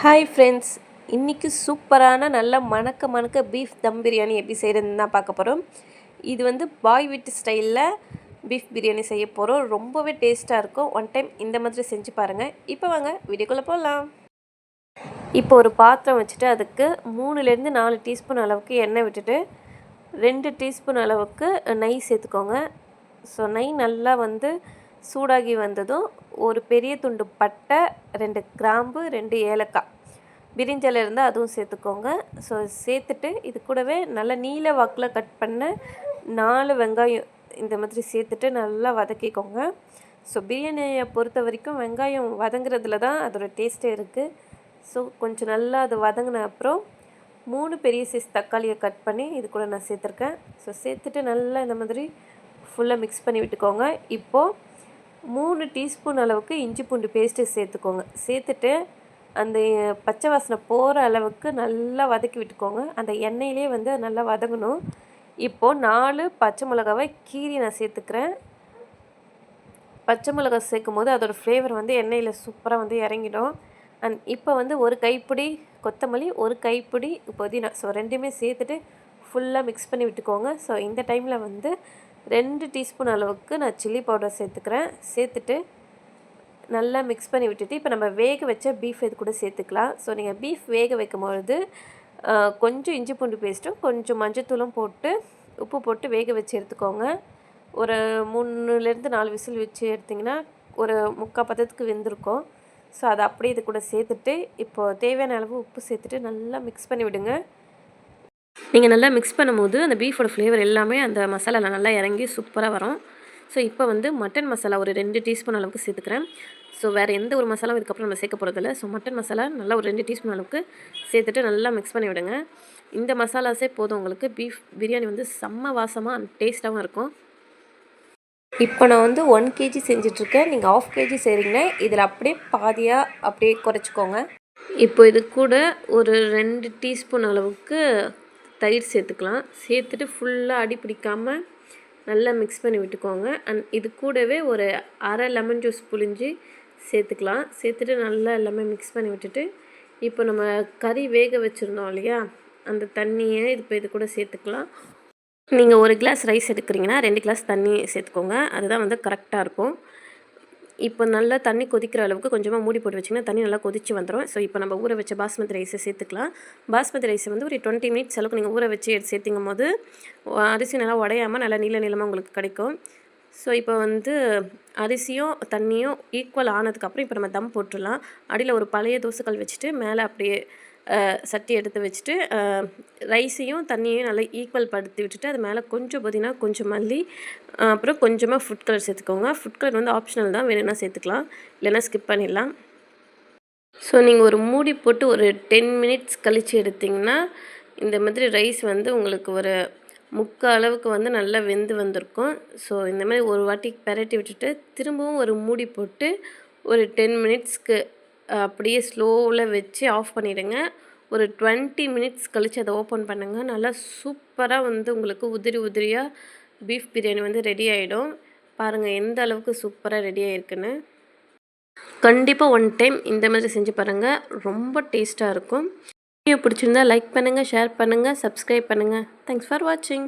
Hi friends இன்றைக்கி சூப்பரான நல்ல மணக்க மணக்க பீஃப் தம் பிரியாணி எப்படி செய்கிறதுன்னு தான் பார்க்க போகிறோம் இது வந்து பாய் வீட்டு ஸ்டைலில் பீஃப் பிரியாணி செய்ய போகிறோம் ரொம்பவே டேஸ்ட்டாக இருக்கும். ஒன் டைம் இந்த மாதிரி செஞ்சு பாருங்கள் இப்போ வாங்க வீடியோக்குள்ளே போகலாம் இப்போ ஒரு பாத்திரம் வச்சுட்டு அதுக்கு மூணுலேருந்து நாலு டீஸ்பூன் அளவுக்கு எண்ணெய் விட்டுட்டு ரெண்டு டீஸ்பூன் அளவுக்கு நெய் சேர்த்துக்கோங்க. ஸோ நெய் நல்லா வந்து சூடாகி வந்ததும் ஒரு பெரிய துண்டு பட்டை ரெண்டு கிராம்பு ரெண்டு ஏலக்காய். பிரிஞ்சல் இருந்தால் அதுவும் சேர்த்துக்கோங்க. ஸோ சேர்த்துட்டு இது கூடவே நல்ல நீல வாக்கில் கட் பண்ண நாலு வெங்காயம் இந்த மாதிரி சேர்த்துட்டு நல்லா வதக்கிக்கோங்க. ஸோ பிரியாணியை பொறுத்த வரைக்கும் வெங்காயம் வதங்குறதுல தான் அதோடய டேஸ்ட்டே இருக்குது ஸோ கொஞ்சம் நல்லா அது வதங்கின அப்புறம் மூணு பெரிய சைஸ் தக்காளியை கட் பண்ணி இது கூட நான் சேர்த்துருக்கேன். ஸோ சேர்த்துட்டு நல்லா இந்த மாதிரி ஃபுல்லாக மிக்ஸ் பண்ணி விட்டுக்கோங்க. இப்போது மூணு டீஸ்பூன் அளவுக்கு இஞ்சி பூண்டு பேஸ்ட்டு சேர்த்துக்கோங்க. சேர்த்துட்டு அந்த பச்சை வாசனை போகிற அளவுக்கு நல்லா வதக்கி விட்டுக்கோங்க. அந்த எண்ணெயிலே வந்து நல்லா வதங்கணும். இப்போது நாலு பச்சை மிளகாவை கீரி நான் சேர்த்துக்கிறேன். பச்சை மிளகா சேர்க்கும் போது அதோடய ஃப்ளேவர் வந்து எண்ணெயில் சூப்பராக வந்து இறங்கிடும். அண்ட் இப்போ வந்து ஒரு கைப்பிடி கொத்தமல்லி ஒரு கைப்பிடி புதினா. ஸோ ரெண்டுமே சேர்த்துட்டு ஃபுல்லாக மிக்ஸ் பண்ணி விட்டுக்கோங்க. ஸோ இந்த டைமில் வந்து ரெண்டு டீஸ்பூன் அளவுக்கு நான் சில்லி பவுடர் சேர்த்துக்கிறேன். சேர்த்துட்டு நல்லா மிக்ஸ் பண்ணி விட்டுட்டு இப்போ நம்ம வேக வச்ச பீஃப் இது கூட சேர்த்துக்கலாம். ஸோ நீங்கள் பீஃப் வேக வைக்கும்பொழுது கொஞ்சம் இஞ்சி பூண்டு பேஸ்ட்டும் கொஞ்சம் மஞ்சத்தூளும் போட்டு உப்பு போட்டு வேக வச்சு எடுத்துக்கோங்க. ஒரு மூணுலேருந்து நாலு விசில் வச்சு எடுத்திங்கன்னா ஒரு முக்கால் பதத்துக்கு வெந்திருக்கும். ஸோ அதை அப்படியே இது கூட சேர்த்துட்டு இப்போது தேவையான அளவு உப்பு சேர்த்துட்டு நல்லா மிக்ஸ் பண்ணி விடுங்க. நீங்கள் நல்லா மிக்ஸ் பண்ணும்போது அந்த பீஃபோட ஃப்ளேவர் எல்லாமே அந்த மசாலாவில் நல்லா இறங்கி சூப்பராக வரும். ஸோ இப்போ வந்து மட்டன் மசாலா ஒரு ரெண்டு டீஸ்பூன் அளவுக்கு சேர்த்துக்கிறேன். ஸோ வேறு எந்த ஒரு மசாலாவும் இதுக்கப்புறம் நம்ம சேர்க்க போகிறதில்ல ஸோ மட்டன் மசாலா நல்லா ஒரு ரெண்டு டீஸ்பூன் அளவுக்கு சேர்த்துட்டு நல்லா மிக்ஸ் பண்ணி விடுங்க. இந்த மசாலாஸே போதும் உங்களுக்கு. பீஃப் பிரியாணி வந்து செம்ம வாசமாக டேஸ்ட்டாகவும் இருக்கும். இப்போ நான் வந்து ஒன் கேஜி செஞ்சிட்ருக்கேன். நீங்கள் ஆஃப் கேஜி செய்கிறீங்கன்னா இதில் அப்படியே பாதியாக அப்படியே குறைச்சிக்கோங்க. இப்போ இது கூட ஒரு ரெண்டு டீஸ்பூன் அளவுக்கு தயிர் சேர்த்துக்கலாம். சேர்த்துட்டு ஃபுல்லாக அடி பிடிக்காமல் நல்லா மிக்ஸ் பண்ணி விட்டுக்கோங்க. அண்ட் இது கூடவே ஒரு அரை லெமன் ஜூஸ் புழிஞ்சு சேர்த்துக்கலாம். சேர்த்துட்டு நல்லா எல்லாமே மிக்ஸ் பண்ணி விட்டுட்டு இப்போ நம்ம கறி வேக வச்சுருந்தோம் இல்லையா? அந்த தண்ணியை இப்போ இது கூட சேர்த்துக்கலாம். நீங்கள் ஒரு கிளாஸ் ரைஸ் எடுக்கிறீங்கன்னா ரெண்டு கிளாஸ் தண்ணி சேர்த்துக்கோங்க. அதுதான் வந்து கரெக்டாக இருக்கும். இப்போ நல்லா தண்ணி கொதிக்கிற அளவுக்கு கொஞ்சமாக மூடி போட்டு வச்சிங்கன்னா தண்ணி நல்லா கொதிச்சு வந்துடும் ஸோ இப்போ நம்ம ஊற வச்ச பாஸ்மதி ரைஸை சேர்த்துக்கலாம். பாஸ்மதி ரைஸை வந்து ஒரு டுவெண்ட்டி மினிட்ஸ் அளவுக்கு நீங்கள் ஊற வச்சு எடுத்து சேர்த்திங்கும் போது அரிசி நல்லா உடையாமல் நல்லா நீள நீளமாக உங்களுக்கு கிடைக்கும். ஸோ இப்போ வந்து அரிசியும் தண்ணியும் ஈக்குவல் ஆனதுக்கப்புறம் இப்போ நம்ம தம் போட்டுடலாம். அடியில் ஒரு பழைய தோசைக்கல் வச்சுட்டு மேலே அப்படியே சட்டி எடுத்து வச்சுட்டு ரைஸையும் தண்ணியையும் நல்லா ஈக்குவல் படுத்தி விட்டுட்டு அது மேலே கொஞ்சம் புதினா கொஞ்சம் மல்லி அப்புறம் கொஞ்சமாக ஃபுட் கலர் சேர்த்துக்கோங்க. ஃபுட் கலர் வந்து ஆப்ஷனல் தான். வேணும்னா சேர்த்துக்கலாம். இல்லைன்னா ஸ்கிப் பண்ணிடலாம். ஸோ நீங்கள் ஒரு மூடி போட்டு ஒரு டென் மினிட்ஸ் கழித்து எடுத்திங்கன்னா இந்த மாதிரி ரைஸ் வந்து உங்களுக்கு ஒரு முக்கால் அளவுக்கு வந்து நல்லா வெந்து வந்திருக்கும். ஸோ இந்த மாதிரி ஒரு வாட்டி பெரட்டி விட்டுட்டு திரும்பவும் ஒரு மூடி போட்டு ஒரு டென் மினிட்ஸ்க்கு அப்படியே ஸ்லோவில் வச்சு ஆஃப் பண்ணிவிடுங்க ஒரு டுவெண்ட்டி மினிட்ஸ் கழித்து அதை ஓப்பன் பண்ணுங்கள் நல்லா சூப்பராக வந்து உங்களுக்கு உதிரி உதிரியாக பீஃப் பிரியாணி வந்து ரெடி ஆகிடும் பாருங்கள் எந்த அளவுக்கு சூப்பராக ரெடி ஆகிருக்குன்னு கண்டிப்பாக ஒன் டைம் இந்த மாதிரி செஞ்சு பாருங்கள் ரொம்ப டேஸ்ட்டாக இருக்கும். வீடியோ பிடிச்சிருந்தா லைக் பண்ணுங்கள் ஷேர் பண்ணுங்கள் சப்ஸ்கிரைப் பண்ணுங்கள் தேங்க்ஸ் ஃபார் வாட்சிங்